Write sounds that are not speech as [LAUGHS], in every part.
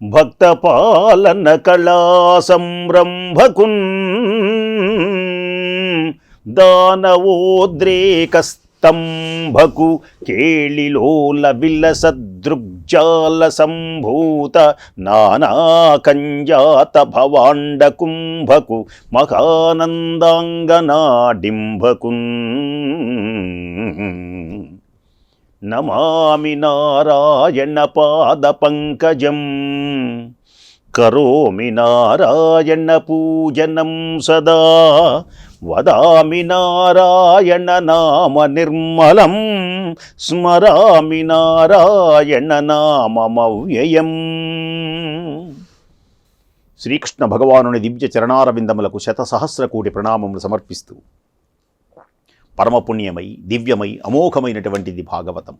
భక్త పాలన కళా సంరంభకున్ దానవోద్రేక స్తంభకు కేళిలోల విలసదృగ్జాల సంభూత నానాకంజాత భవాండ కుంభకు మహానందాంగనాడింభకున్ నమామి నారాయణ పాద పంకజం. కరోమి నారాయణ పూజనం సదా. వదామి నారాయణ నామ నిర్మలం. స్మరామి నారాయణ నామమవ్యయం శ్రీకృష్ణ భగవానుని దివ్య చరణారవిందములకు శతసహస్ర కోటి ప్రణామములు సమర్పిస్తూ పరమపుణ్యమై దివ్యమై అమోఘమైనటువంటిది భాగవతం.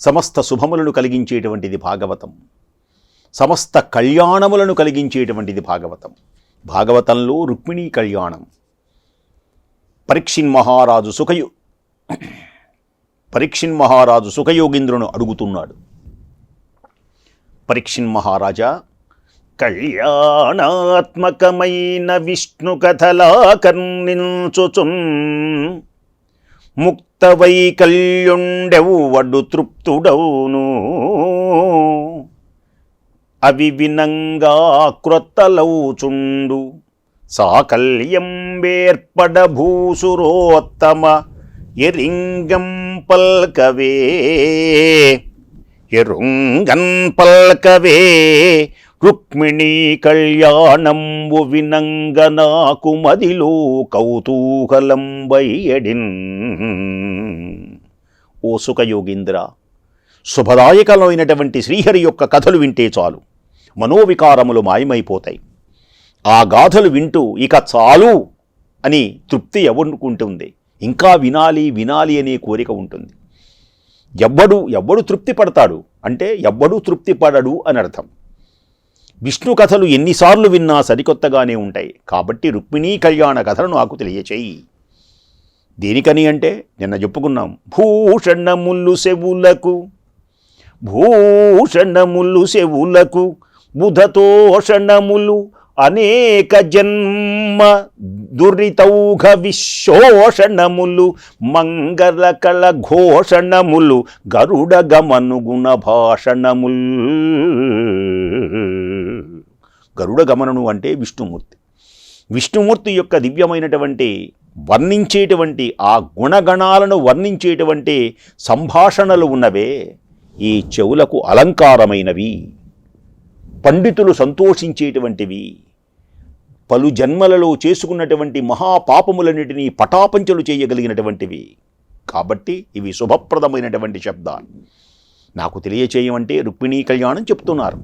సమస్త శుభములను కలిగించేటువంటిది భాగవతం. సమస్త కళ్యాణములను కలిగించేటువంటిది భాగవతం. భాగవతంలో రుక్మిణీ కళ్యాణం. పరీక్షిన్ మహారాజు సుఖయు పరీక్షిన్ మహారాజు సుఖయోగింద్రును అడుగుతున్నాడు. పరీక్షిన్ మహారాజా కళ్యాణాత్మకమైన విష్ణు కథలా కర్ణించుచున్ ముక్త వైకల్యుండెవు వడు తృప్తుడవును అవి వినంగా క్రొత్తలవుచుండు సాకల్యం వేర్పడభూసురోత్తమ ఎరింగం పల్కవే. ఎరుంగన్ పల్కవే. రుక్మిణీ కళ్యాణంబు వినంగ నాకు మదిలో కౌతూహలం బయ్యడిన్ ఓ సుఖయోగీంద్ర శుభదాయకమైనటువంటి శ్రీహరి యొక్క కథలు వింటే చాలు. మనోవికారములు మాయమైపోతాయి. ఆ గాథలు వింటూ ఇక చాలు అని తృప్తి ఎవరుకుంటుంది ఇంకా వినాలి వినాలి అనే కోరిక ఉంటుంది. ఎవ్వడు ఎవ్వడు తృప్తి పడతాడు అంటే ఎవ్వడు తృప్తి పడడు అని అర్థం విష్ణు కథలు ఎన్నిసార్లు విన్నా సరికొత్తగానే ఉంటాయి. కాబట్టి రుక్మిణీ కళ్యాణ కథలు నాకు తెలియచేయి. దేనికని అంటే నిన్న చెప్పుకున్నాం భూషణముల్లు సెవులకు భూషణములు సెవులకు బుధతోషణములు అనేక జన్మ దురితౌఘ విశోషణములు మంగళ కళ ఘోషణములు గరుడ గమనుగుణ భాషణముల్. గరుడ గమనను అంటే విష్ణుమూర్తి. విష్ణుమూర్తి యొక్క దివ్యమైనటువంటి వర్ణించేటువంటి ఆ గుణగణాలను వర్ణించేటువంటి సంభాషణలు ఉన్నవే ఈ చెవులకు అలంకారమైనవి. పండితులు సంతోషించేటువంటివి. పలు జన్మలలో చేసుకున్నటువంటి మహాపాపములన్నిటినీ పటాపంచలు చేయగలిగినటువంటివి. కాబట్టి ఇవి శుభప్రదమైనటువంటి శబ్దాలు. నాకు తెలియచేయమంటే రుక్మిణీ కళ్యాణం చెప్తున్నారు.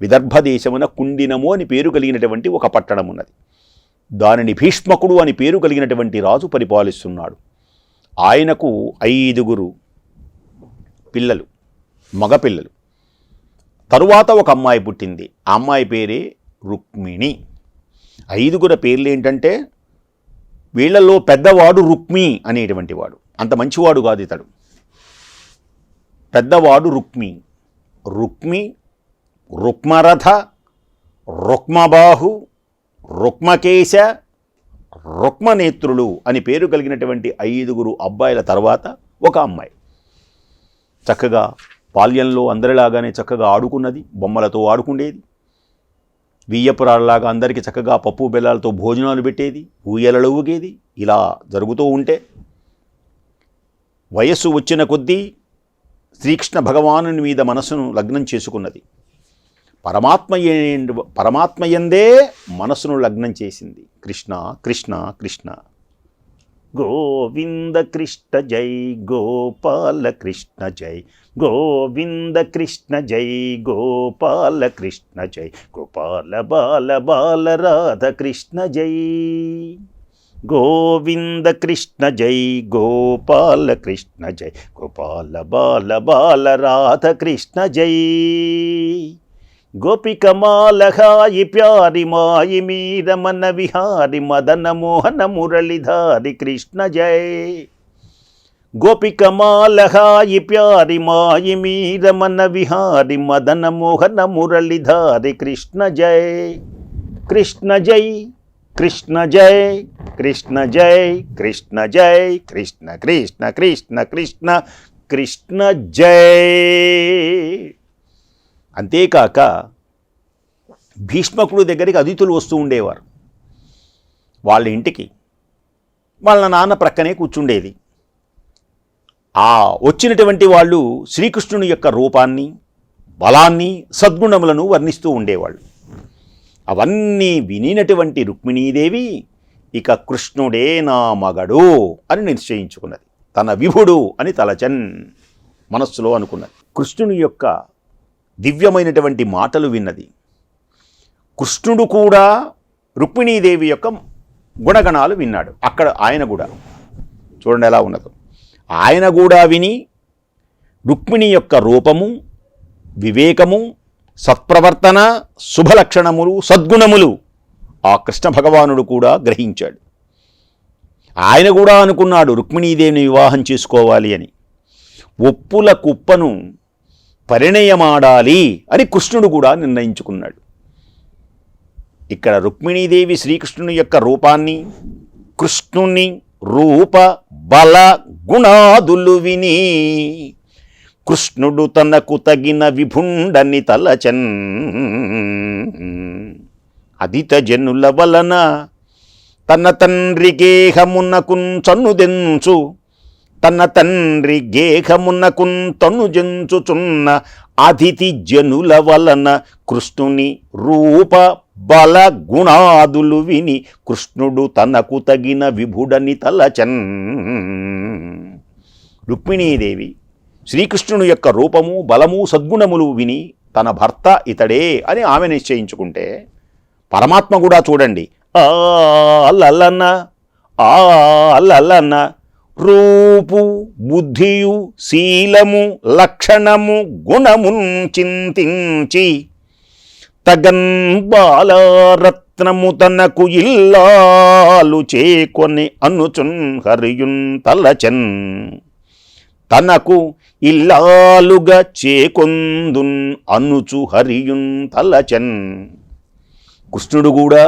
విదర్భ దేశమున కుండినము అని పేరు కలిగినటువంటి ఒక పట్టణం ఉన్నది. దానిని భీష్మకుడు అని పేరు కలిగినటువంటి రాజు పరిపాలిస్తున్నాడు. ఆయనకు ఐదుగురు పిల్లలు మగపిల్లలు తరువాత ఒక అమ్మాయి పుట్టింది. ఆ అమ్మాయి పేరే రుక్మిణి. ఐదుగుర పేర్లు ఏంటంటే వీళ్ళల్లో పెద్దవాడు రుక్మి అనేటువంటి వాడు. అంత మంచివాడు కాదు ఇతడు. పెద్దవాడు రుక్మి. రుక్మి రుక్మరథ రుక్మబాహు రుక్మకేశ రుక్మనేత్రులు అని పేరు కలిగినటువంటి ఐదుగురు అబ్బాయిల తర్వాత ఒక అమ్మాయి. చక్కగా బాల్యంలో అందరిలాగానే చక్కగా ఆడుకున్నది బొమ్మలతో ఆడుకునేది వియ్యపురాల్లాగా అందరికీ చక్కగా పప్పు బెల్లాలతో భోజనాలు పెట్టేది ఊయలలో ఊగేది ఇలా జరుగుతూ ఉంటే. వయస్సు వచ్చిన కొద్దీ శ్రీకృష్ణ భగవానుని మీద మనసును లగ్నం చేసుకున్నది. పరమాత్మ పరమాత్మయందే పరమాత్మ ఎందే మనసును లగ్నం చేసింది. కృష్ణ కృష్ణ కృష్ణ. గోవింద కృష్ణ జై గోపాల కృష్ణ జై. గోవింద కృష్ణ జై గోపాల కృష్ణ జై. గోపాల బాల బాల రాధ కృష్ణ జై. గోవింద కృష్ణ జై గోపాల కృష్ణ జై. గోపాల బాల బాల రాధ కృష్ణ జై. గోపిక మాలహాయి ప్యారి మాయి మీర మన విహారి మదన మోహన మురళిధారి కృష్ణ జయ గోపిక మాలహాయి ప్యారి మాయి మీర మన విహారి మదన మోహన మురళిధారి కృష్ణ జయ కృష్ణ జై కృష్ణ జయ కృష్ణ జయ కృష్ణ జయ కృష్ణ కృష్ణ కృష్ణ కృష్ణ కృష్ణ జయ అంతేకాక భీష్మకుడు దగ్గరికి అతిథులు వస్తూ ఉండేవారు. వాళ్ళ ఇంటికి వాళ్ళ నాన్న ప్రక్కనే కూర్చుండేది. ఆ వచ్చినటువంటి వాళ్ళు శ్రీకృష్ణుని యొక్క రూపాన్ని బలాన్ని సద్గుణములను వర్ణిస్తూ ఉండేవాళ్ళు. అవన్నీ వినినటువంటి రుక్మిణీదేవి ఇక కృష్ణుడే నా మగడు అని నిశ్చయించుకున్నది. తన విభుడు అని తలచన్ మనస్సులో అనుకున్నది. కృష్ణుని యొక్క దివ్యమైనటువంటి మాటలు విన్నది. కృష్ణుడు కూడా రుక్మిణీదేవి యొక్క గుణగణాలు విన్నాడు. అక్కడ ఆయన కూడా చూడండి ఎలా ఉన్నదో. ఆయన కూడా విని రుక్మిణి యొక్క రూపము వివేకము సత్ప్రవర్తన శుభలక్షణములు సద్గుణములు ఆ కృష్ణ భగవానుడు కూడా గ్రహించాడు. ఆయన కూడా అనుకున్నాడు రుక్మిణీదేవిని వివాహం చేసుకోవాలి అని. ఒప్పుల కుప్పను పరిణయమాడాలి అని కృష్ణుడు కూడా నిర్ణయించుకున్నాడు. ఇక్కడ రుక్మిణీదేవి శ్రీకృష్ణుని యొక్క రూపాన్ని కృష్ణుని రూప బల గుణాదులు విని కృష్ణుడు తనకు తగిన విభుండని తలచన్ అదిత జనుల వలన తన తండ్రి గేహమునకున్ చన్నుదెంచు తన తండ్రి గేహమునకున్ జంచుచున్న అతిథి జనుల వలన కృష్ణుని రూప బల గుణాదులు విని కృష్ణుడు తనకు తగిన విభుడని తలచన్. రుక్మిణీదేవి శ్రీకృష్ణుని యొక్క రూపము బలము సద్గుణములు విని తన భర్త ఇతడే అని ఆమె నిశ్చయించుకుంటే పరమాత్మ కూడా చూడండి. ఆ లలన ఆ లలన రూపు బుద్ధియు శీలము లక్షణము గుణమున్ చింతించి తగన్ బాలరత్నము తనకు ఇల్లాలు చేకొని అనుచున్ హరియున్ తలచన్. తనకు ఇల్లాలుగా చేకొందున్ అనుచు హరియున్ తలచన్. కృష్ణుడు కూడా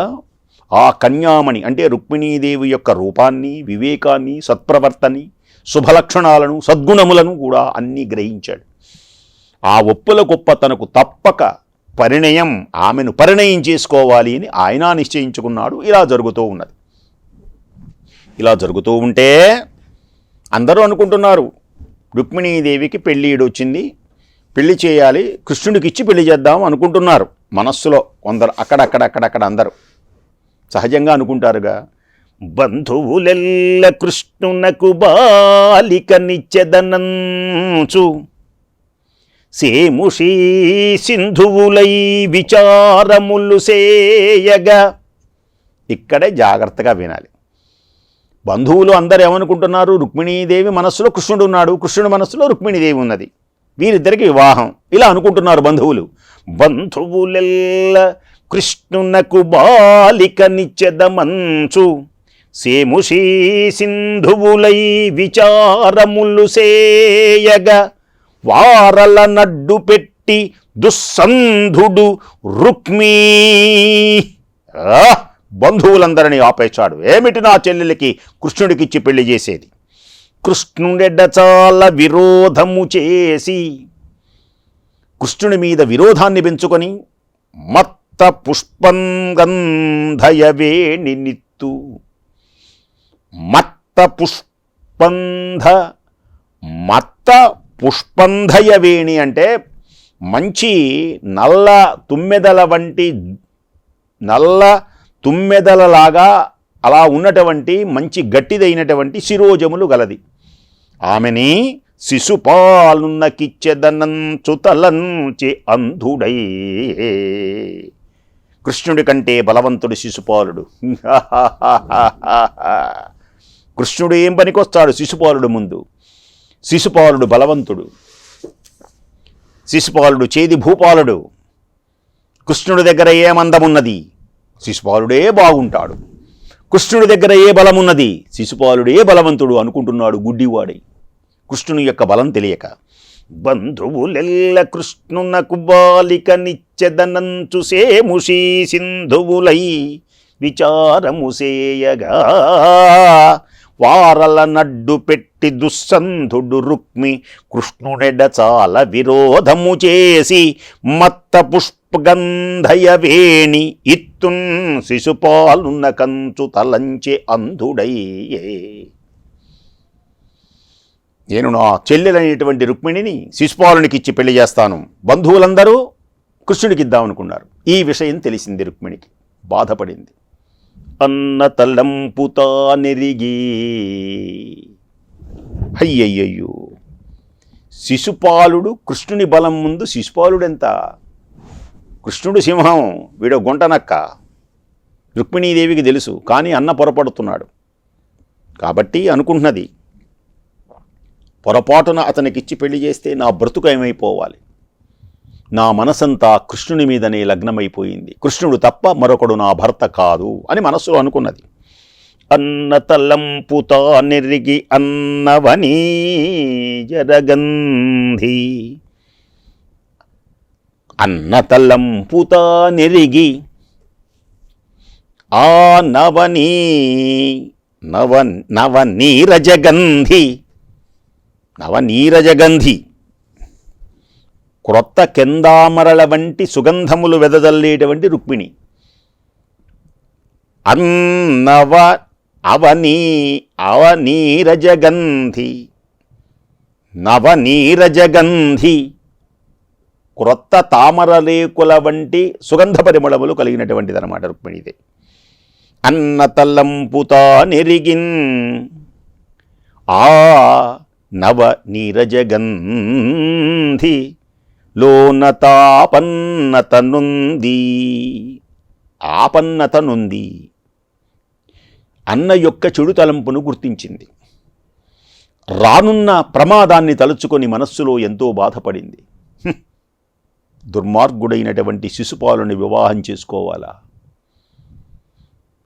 ఆ కన్యామణి అంటే రుక్మిణీదేవి యొక్క రూపాన్ని వివేకాన్ని సత్ప్రవర్తని శుభలక్షణాలను సద్గుణములను కూడా అన్నీ గ్రహించాడు. ఆ ఒప్పుల గొప్ప తనకు తప్పక పరిణయం ఆమెను పరిణయం చేసుకోవాలి అని ఆయన నిశ్చయించుకున్నాడు. ఇలా జరుగుతూ ఉన్నది. ఇలా జరుగుతూ ఉంటే అందరూ అనుకుంటున్నారు రుక్మిణీదేవికి పెళ్ళిడు వచ్చింది పెళ్ళి చేయాలి కృష్ణుడికి ఇచ్చి పెళ్ళి చేద్దాం అనుకుంటున్నారు. మనస్సులో కొందరు అక్కడక్కడక్కడక్కడ అందరూ సహజంగా అనుకుంటారుగా. బంధువులెల్ల కృష్ణునకు బాలికనిచ్చెదనంచు సేముషీ సింధువులై విచారములు సేయగా. ఇక్కడే జాగ్రత్తగా వినాలి. బంధువులు అందరు ఏమనుకుంటున్నారు రుక్మిణీదేవి మనస్సులో కృష్ణుడు ఉన్నాడు. కృష్ణుడి మనస్సులో రుక్మిణీదేవి ఉన్నది. వీరిద్దరికి వివాహం. ఇలా అనుకుంటున్నారు బంధువులు. బంధువులెల్ల కృష్ణునకు బాలిక నిత్యదమంచు సేముషీ సింధువులై విచారములు సేయగా. వారల నడ్డు పెట్టి దుస్సంధుడు రుక్మీ. బంధువులందరినీ ఆపేశాడు. ఏమిటి నా చెల్లెలికి కృష్ణుడికిచ్చి పెళ్ళి చేసేది? కృష్ణుడెడ్డ చాలా విరోధము చేసి కృష్ణుని మీద విరోధాన్ని పెంచుకొని మత్ పుష్పంగంధయవేణి నిత్తు. మత్త పుష్పంధ మత్త పుష్పంధయవేణి అంటే మంచి నల్ల తుమ్మెదల వంటి నల్ల తుమ్మెదలలాగా అలా ఉన్నటువంటి మంచి గట్టిదైనటువంటి శిరోజములు గలది. ఆమెని శిశుపాలున్నకిచ్చెదనంచు తలంచి అంధుడై. కృష్ణుడి కంటే బలవంతుడు శిశుపాలుడు. [LAUGHS] కృష్ణుడు ఏం పనికొస్తాడు శిశుపాలుడు ముందు? శిశుపాలుడు బలవంతుడు. శిశుపాలుడు చేది భూపాలుడు. కృష్ణుడి దగ్గర ఏ మందమున్నది? శిశుపాలుడే బాగుంటాడు. కృష్ణుడి దగ్గర ఏ బలమున్నది? శిశుపాలుడే బలవంతుడు అనుకుంటున్నాడు గుడ్డివాడై. కృష్ణుని యొక్క బలం తెలియక. బంధువులెల్ల కృష్ణునకు బాలిక నిచ్చెదనంచు సేముషీ సింధువులై విచారము సేయగా. వారల నడ్డు పెట్టి దుస్సంధుడు రుక్మి కృష్ణుడెడ చాల విరోధము చేసి మత్త పుష్పగంధయ వేణి ఇత్తున్ శిశుపాలున్న కంచు తలంచె అంధుడయ్యే. నేను నా చెల్లెలైనటువంటి రుక్మిణిని శిశుపాలునికి ఇచ్చి పెళ్ళి చేస్తాను. బంధువులందరూ కృష్ణుడికి ఇద్దామనుకున్నారు ఈ విషయం తెలిసింది రుక్మిణికి. బాధపడింది. అన్న తల్లంపుతా నెరిగి. అయ్యయ్యయ్యో. శిశుపాలుడు కృష్ణుని బలం ముందు శిశుపాలుడెంత కృష్ణుడు సింహం వీడో గుంటనక్క. రుక్మిణీదేవికి తెలుసు కానీ అన్న పొరపడుతున్నాడు. కాబట్టి అనుకుంటున్నది. పొరపాటున అతనికిచ్చి పెళ్ళి చేస్తే నా బ్రతుకు ఏమైపోవాలి? నా మనసంతా కృష్ణుని మీదనే లగ్నమైపోయింది. కృష్ణుడు తప్ప మరొకడు నా భర్త కాదు అని మనస్సులో అనుకున్నది. అన్న తలంపుతా నెరిగి అన్నవనీ జరగంధి. అన్న తలంపుతా నెరిగి ఆ నవనీ నవ నవనీరజగంధి. నవనీరజగంధి క్రొత్త కెందామరల వంటి సుగంధములు వెదజల్లేటువంటి రుక్మిణి. అన్నవ అవనీ అవనీరజగంధి నవనీరజగంధి క్రొత్త తామరలేకుల వంటి సుగంధ పరిమళములు కలిగినటువంటిది అనమాట రుక్మిణిదే. అన్న తల్లంపుతా నెరిగిన్. ఆ నవ నీరజగంధి లోనతాపన్నతనుంది. ఆపన్నతనుంది. అన్న యొక్క చెడు తలంపును గుర్తించింది. రానున్న ప్రమాదాన్ని తలుచుకొని మనస్సులో ఎంతో బాధపడింది. దుర్మార్గుడైనటువంటి శిశుపాలుని వివాహం చేసుకోవాలా?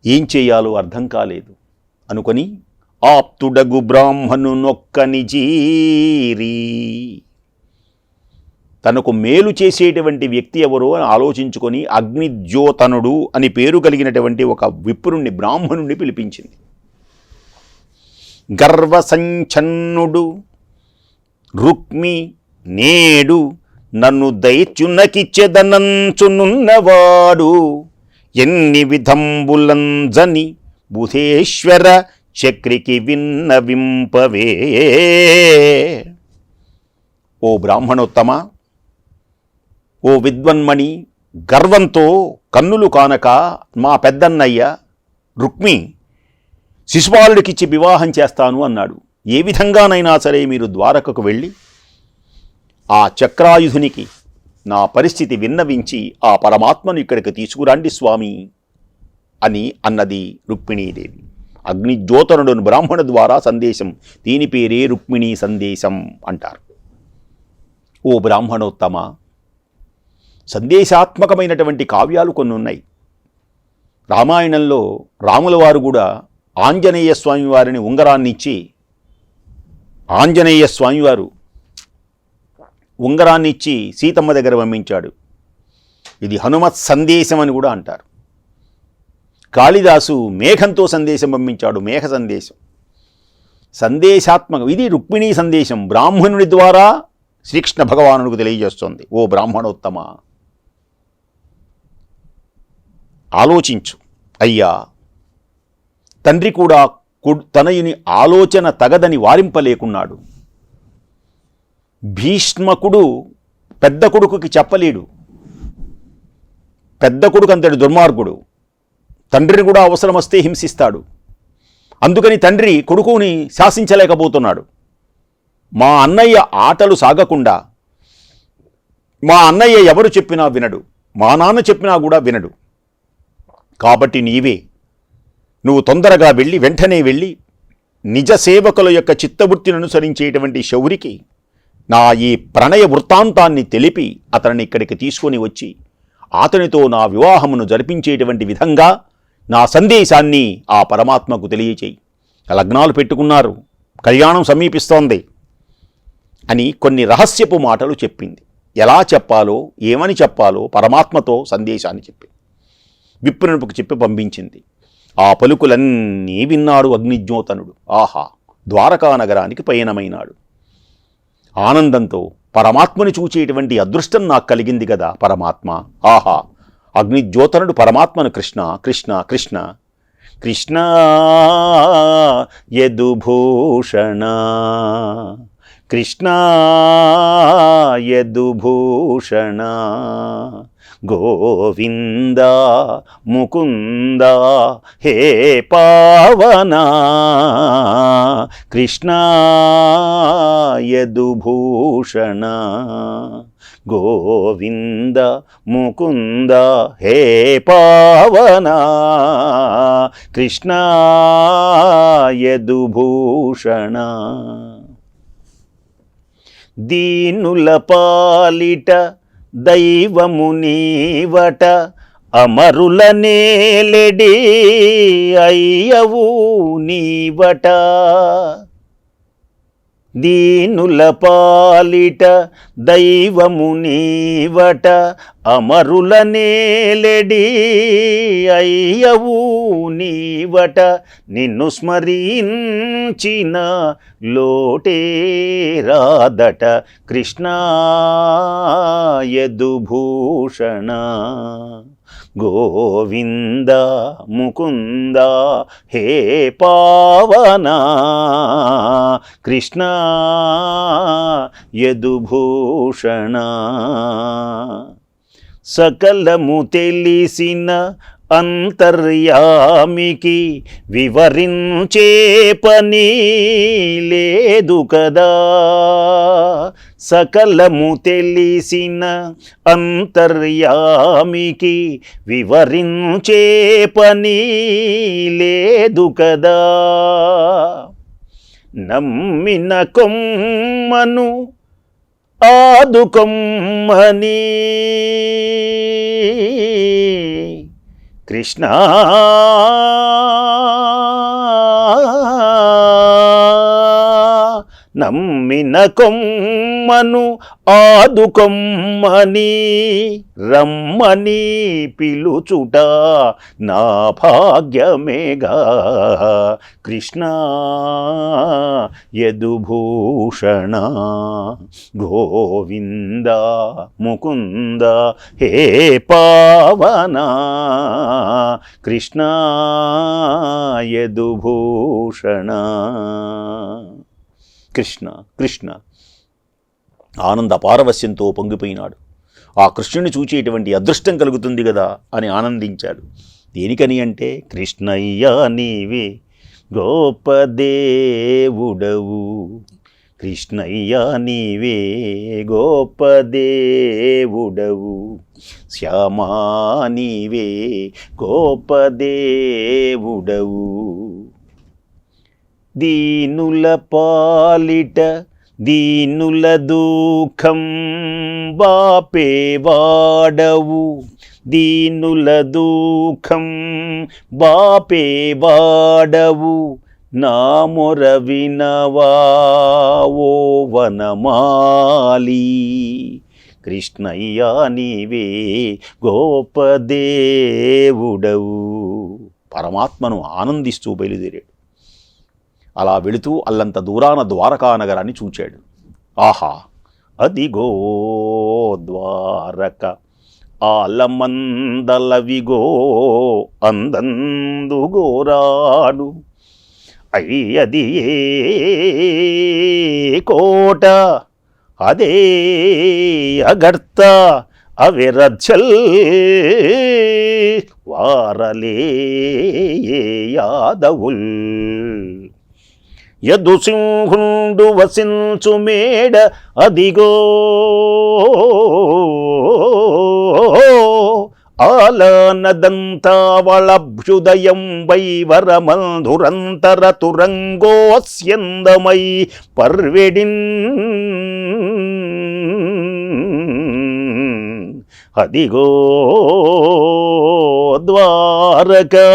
ఏం చేయాలో అర్థం కాలేదు. అనుకొని ఆప్తుడగు బ్రాహ్మణు నొక్కని జీరి. తనకు మేలు చేసేటువంటి వ్యక్తి ఎవరో అని ఆలోచించుకొని అగ్నిద్యోతనుడు అని పేరు కలిగినటువంటి ఒక విప్రుణ్ణి బ్రాహ్మణుణ్ణి పిలిపించింది. గర్వసంచన్నుడు రుక్మి నేడు నన్ను దైత్యునకిచ్చెదనంచునున్నవాడు ఎన్ని విధంబులంజని బుధేశ్వర చక్రికి విన్నవింపవే. ఓ బ్రాహ్మణోత్తమ ఓ విద్వన్మణి గర్వంతో కన్నులు కానక మా పెద్దన్నయ్య రుక్మి శిశుపాలుడికిచ్చి వివాహం చేస్తాను అన్నాడు. ఏ విధంగానైనా సరే మీరు ద్వారకకు వెళ్ళి ఆ చక్రాయుధునికి నా పరిస్థితి విన్నవించి ఆ పరమాత్మను ఇక్కడికి తీసుకురండి స్వామి అని అన్నది రుక్మిణీదేవి. అగ్నిజ్యోతనుడును బ్రాహ్మణ ద్వారా సందేశం. దీని పేరే రుక్మిణి సందేశం అంటారు. ఓ బ్రాహ్మణోత్తమ సందేశాత్మకమైనటువంటి కావ్యాలు కొన్ని ఉన్నాయి రామాయణంలో రాముల వారు కూడా ఆంజనేయ స్వామి వారిని ఉంగరాన్ని ఇచ్చి ఆంజనేయ స్వామివారు ఉంగరాన్ని ఇచ్చి సీతమ్మ దగ్గర పంపించాడు. ఇది హనుమత్ సందేశం అని కూడా అంటారు. కాళిదాసు మేఘంతో సందేశం పంపించాడు మేఘ సందేశం. సందేశాత్మకం ఇది రుక్మిణీ సందేశం బ్రాహ్మణుడి ద్వారా శ్రీకృష్ణ భగవానుడికి తెలియజేస్తుంది. ఓ బ్రాహ్మణోత్తమ ఆలోచించు. అయ్యా తండ్రి కూడా తనయుని ఆలోచన తగదని వారింపలేకున్నాడు. భీష్మకుడు పెద్ద కొడుకుకి చెప్పలేడు. పెద్ద కొడుకు అంతటి దుర్మార్గుడు. తండ్రిని కూడా అవసరం వస్తే హింసిస్తాడు. అందుకని తండ్రి కొడుకుని శాసించలేకపోతున్నాడు. మా అన్నయ్య ఆటలు సాగకుండా మా అన్నయ్య ఎవరు చెప్పినా వినడు మా నాన్న చెప్పినా కూడా వినడు. కాబట్టి నీవే నువ్వు తొందరగా వెళ్ళి వెంటనే వెళ్ళి నిజ సేవకుల యొక్క చిత్తవృత్తిని అనుసరించేటువంటి శౌరికి నా ఈ ప్రణయ వృత్తాంతాన్ని తెలిపి అతనిని ఇక్కడికి తీసుకొని వచ్చి అతనితో నా వివాహమును జరిపించేటువంటి విధంగా నా సందేశాన్ని ఆ పరమాత్మకు తెలియచేయి. లగ్నాలు పెట్టుకున్నారు. కళ్యాణం సమీపిస్తోంది అని కొన్ని రహస్యపు మాటలు చెప్పింది. ఎలా చెప్పాలో ఏమని చెప్పాలో పరమాత్మతో సందేశాన్ని చెప్పింది విప్రునకు చెప్పి పంపించింది. ఆ పలుకులన్నీ విన్నాడు అగ్నిజ్యోతనుడు. ఆహా! ద్వారకా నగరానికి పయనమైనాడు. ఆనందంతో పరమాత్మని చూచేటువంటి అదృష్టం నాకు కలిగింది కదా పరమాత్మ. ఆహా! అగ్నిజ్యోతనుడు పరమాత్మను కృష్ణ కృష్ణ కృష్ణ. కృష్ణ యదుభూషణ. కృష్ణ యదుభూషణ. గోవింద ముకుంద హే పావన కృష్ణ యదుభూషణ గోవింద ముకుంద హే పావన కృష్ణ యదుభూషణ. దీనుల పాలిట దైవము నీవట అమరుల నేలెడి అయ్యవు నీవట. దీనుల పాలిట దైవము నీవట అమరుల నేలెడి అయ్యవు నీవట నిన్ను స్మరించిన లోటే రాదట కృష్ణ యదుభూషణ. గోవింద ముకుంద హే పావన కృష్ణ యదుభూషణ. సకలము తెలిసిన అంతర్యామికి వివరించే పని లేదు కదా. సకలము తెలిసిన అంతర్యామికి వివరించే పని లేదు కదా. నమ్మిన కొమ్మను ఆదుకొమ్మని కృష్ణ నమ్మిన కొమ్మను ఆదుకొమ్మని రమ్మని పిలుచుట నా భాగ్యమేగా. కృష్ణ యదుభూషణ గోవింద ముకుంద హే పావన. కృష్ణ యదుభూషణ. కృష్ణ కృష్ణ. ఆనంద పారవస్యంతో పొంగిపోయినాడు. ఆ కృష్ణుని చూచేటువంటి అదృష్టం కలుగుతుంది కదా అని ఆనందించాడు. దేనికని అంటే కృష్ణయ్య నీవే గోపదేవుడవు కృష్ణయ్య నీవే గోపదేవుడవు శ్యామా నీవే గోపదేవుడవు దీనుల పాలిట దీనుల దుఃఖం బాపేవాడవు దీనుల దుఃఖం బాపేవాడవు నా మొర వినవా ఓ వనమాలి. కృష్ణయ్యా నీవే గోపదేవుడవు పరమాత్మను ఆనందిస్తూ బయలుదేరాడు. అలా వెళుతూ అల్లంత దూరాన ద్వారకా నగరాన్ని చూచాడు. ఆహా అదిగో ద్వారక. ఆలమందలవిగో అందందుగోరాడు అయ్యది ఏ కోట? అదే అగర్త అవిరచల్ వారలే యాదవుల్. యదు సింహుండు వసించు మేడ అదిగో. ఆలనదంతావళభ్యుదయం వైవరమంధురంతర తురంగోస్యందమై పర్వెడిన్. అదిగో ద్వారకా.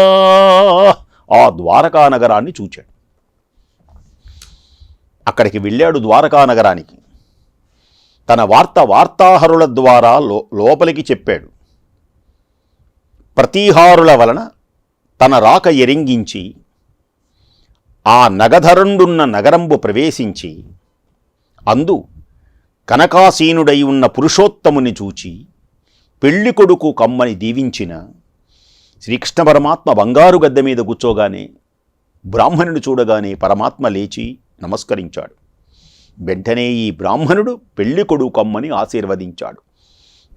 ఆ ద్వారకా నగరాన్ని చూచాడు. అక్కడికి వెళ్ళాడు ద్వారకా నగరానికి. తన వార్త వార్తాహరుల ద్వారా లో లోపలికి చెప్పాడు. ప్రతీహారుల వలన తన రాక ఎరింగించి ఆ నగధరుండున్న నగరంబు ప్రవేశించి అందు కనకాసీనుడై ఉన్న పురుషోత్తముని చూచి పెళ్ళి కొడుకు కమ్మని దీవించిన శ్రీకృష్ణ పరమాత్మ బంగారు గద్దె మీద కూర్చోగానే బ్రాహ్మణుడు చూడగానే పరమాత్మ లేచి నమస్కరించాడు. వెంటనే ఈ బ్రాహ్మణుడు పెళ్ళి కొడుకమ్మని ఆశీర్వదించాడు.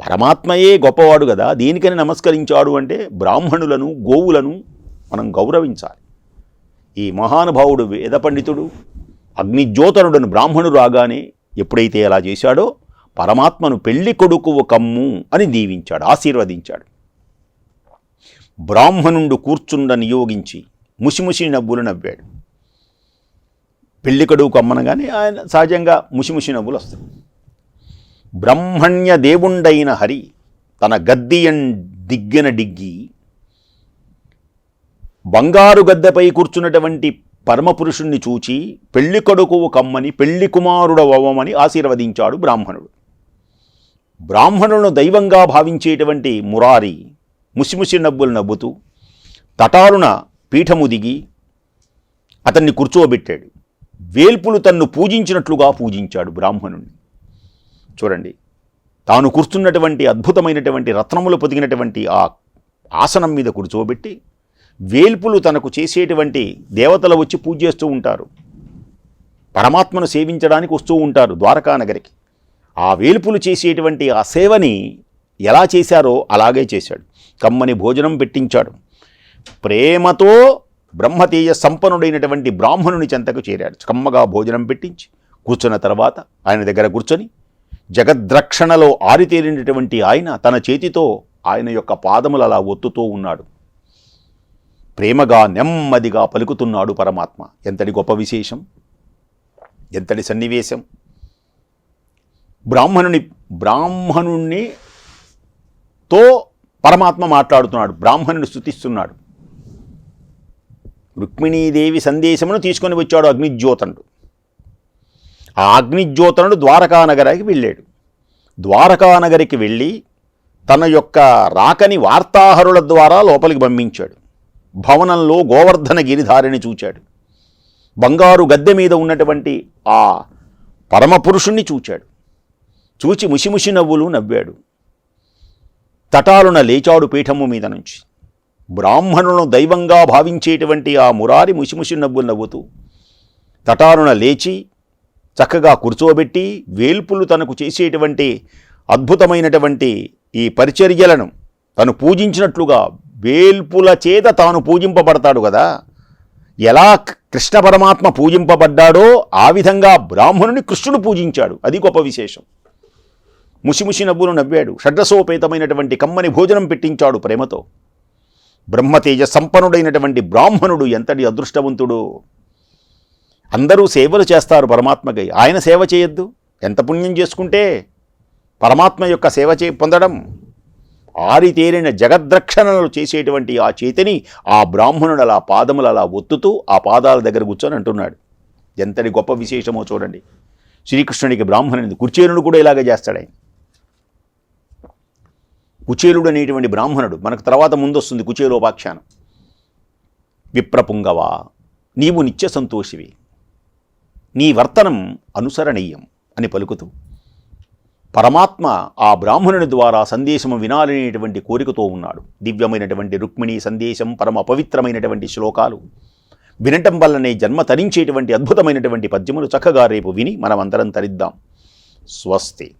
పరమాత్మయే గొప్పవాడు కదా దేనికని నమస్కరించాడు అంటే బ్రాహ్మణులను గోవులను మనం గౌరవించాలి. ఈ మహానుభావుడు వేద పండితుడు అగ్నిజ్యోతనుడను బ్రాహ్మణుడు రాగానే ఎప్పుడైతే అలా చేశాడో పరమాత్మను పెళ్ళి కొడుకు కమ్ము అని దీవించాడు ఆశీర్వదించాడు. బ్రాహ్మణుండు కూర్చుండ నియోగించి ముసిముసి నవ్వులు నవ్వాడు. పెళ్ళి కొడుకు కమ్మనగానే ఆయన సహజంగా ముషిముషి నవ్వులు వస్తాయి. బ్రహ్మణ్య దేవుండైన హరి తన గద్దియన్ దిగ్గిన డిగ్గి బంగారు గద్దెపై కూర్చున్నటువంటి పరమపురుషుణ్ణి చూచి పెళ్ళి కొడుకు కమ్మని పెళ్ళి కుమారుడవమని ఆశీర్వదించాడు బ్రాహ్మణుడు. బ్రాహ్మణులను దైవంగా భావించేటువంటి మురారి ముసిముసి నవ్వులు నవ్వుతూ తటారున పీఠము దిగి అతన్ని కూర్చోబెట్టాడు. వేల్పులు తన్ను పూజించినట్లుగా పూజించాడు బ్రాహ్మణుణ్ణి. చూడండి తాను కూర్చున్నటువంటి అద్భుతమైనటువంటి రత్నములు పొదిగినటువంటి ఆ ఆసనం మీద కూర్చోబెట్టి వేల్పులు తనకు చేసేటువంటి దేవతలు వచ్చి పూజ చేస్తూ ఉంటారు. పరమాత్మను సేవించడానికి వస్తూ ఉంటారు ద్వారకా నగరికి ఆ వేల్పులు చేసేటువంటి ఆ సేవని ఎలా చేశారో అలాగే చేశాడు. కమ్మని భోజనం పెట్టించాడు. ప్రేమతో బ్రహ్మతేజ సంపన్నుడైనటువంటి బ్రాహ్మణుని చెంతకు చేరాడు. కమ్మగా భోజనం పెట్టించి కూర్చున్న తర్వాత ఆయన దగ్గర కూర్చొని జగద్రక్షణలో ఆరితేరినటువంటి ఆయన తన చేతితో ఆయన యొక్క పాదములు అలా ఒత్తుతూ ఉన్నాడు. ప్రేమగా నెమ్మదిగా పలుకుతున్నాడు పరమాత్మ. ఎంతటి గొప్ప విశేషం? ఎంతటి సన్నివేశం? బ్రాహ్మణుని బ్రాహ్మణుణ్ణి తో పరమాత్మ మాట్లాడుతున్నాడు. బ్రాహ్మణుని స్థుతిస్తున్నాడు రుక్మిణీదేవి సందేశమును తీసుకొని వచ్చాడు అగ్నిజ్యోతనుడు. ఆ అగ్నిజ్యోతనుడు ద్వారకానగరానికి వెళ్ళాడు. ద్వారకానగరికి వెళ్ళి తన యొక్క రాకని వార్తాహరుల ద్వారా లోపలికి పంపించాడు. భవనంలో గోవర్ధన గిరిధారిని చూచాడు. బంగారు గద్దె మీద ఉన్నటువంటి ఆ పరమపురుషుణ్ణి చూచాడు. చూచి ముసిముసి నవ్వులు నవ్వాడు. తటాలున లేచాడు పీఠము మీద నుంచి. బ్రాహ్మణులను దైవంగా భావించేటువంటి ఆ మురారి ముసిముసి నవ్వులు నవ్వుతూ తటారున లేచి చక్కగా కూర్చోబెట్టి వేల్పులు తనకు చేసేటువంటి అద్భుతమైనటువంటి ఈ పరిచర్యలను తను పూజించినట్లుగా వేల్పుల చేత తాను పూజింపబడతాడు కదా. ఎలా కృష్ణ పరమాత్మ పూజింపబడ్డాడో ఆ విధంగా బ్రాహ్మణుని కృష్ణుడు పూజించాడు. అది గొప్ప విశేషం. ముసిముసి నవ్వును నవ్వాడు. షడ్రసోపేతమైనటువంటి కమ్మని భోజనం పెట్టించాడు ప్రేమతో. బ్రహ్మతేజ సంపన్నుడైనటువంటి బ్రాహ్మణుడు ఎంతటి అదృష్టవంతుడు? అందరూ సేవలు చేస్తారు పరమాత్మకై. ఆయన సేవ చేయొద్దు. ఎంత పుణ్యం చేసుకుంటే పరమాత్మ యొక్క సేవ చే పొందడం. ఆరితేరిన జగద్రక్షణలు చేసేటువంటి ఆ చేతిని ఆ బ్రాహ్మణుడు అలా పాదములు అలా ఒత్తుతూ ఆ పాదాల దగ్గర కూర్చొని అంటున్నాడు. ఎంతటి గొప్ప విశేషమో చూడండి. శ్రీకృష్ణునికి బ్రాహ్మణుని కుచేలుడు కూడా ఇలాగే చేస్తాడు ఆయన. కుచేలుడు అనేటువంటి బ్రాహ్మణుడు. మనకు తర్వాత ముందొస్తుంది కుచేలోపాఖ్యానం. విప్రపుంగవా నీవు నిత్య సంతోషివి. నీ వర్తనం అనుసరణీయం అని పలుకుతూ పరమాత్మ ఆ బ్రాహ్మణుని ద్వారా సందేశము వినాలనేటువంటి కోరికతో ఉన్నాడు. దివ్యమైనటువంటి రుక్మిణి సందేశం పరమ పవిత్రమైనటువంటి శ్లోకాలు వినటం వల్లనే జన్మ తరించేటువంటి అద్భుతమైనటువంటి పద్యములు చక్కగా రేపు విని మనమందరం తరిద్దాం. స్వస్తి.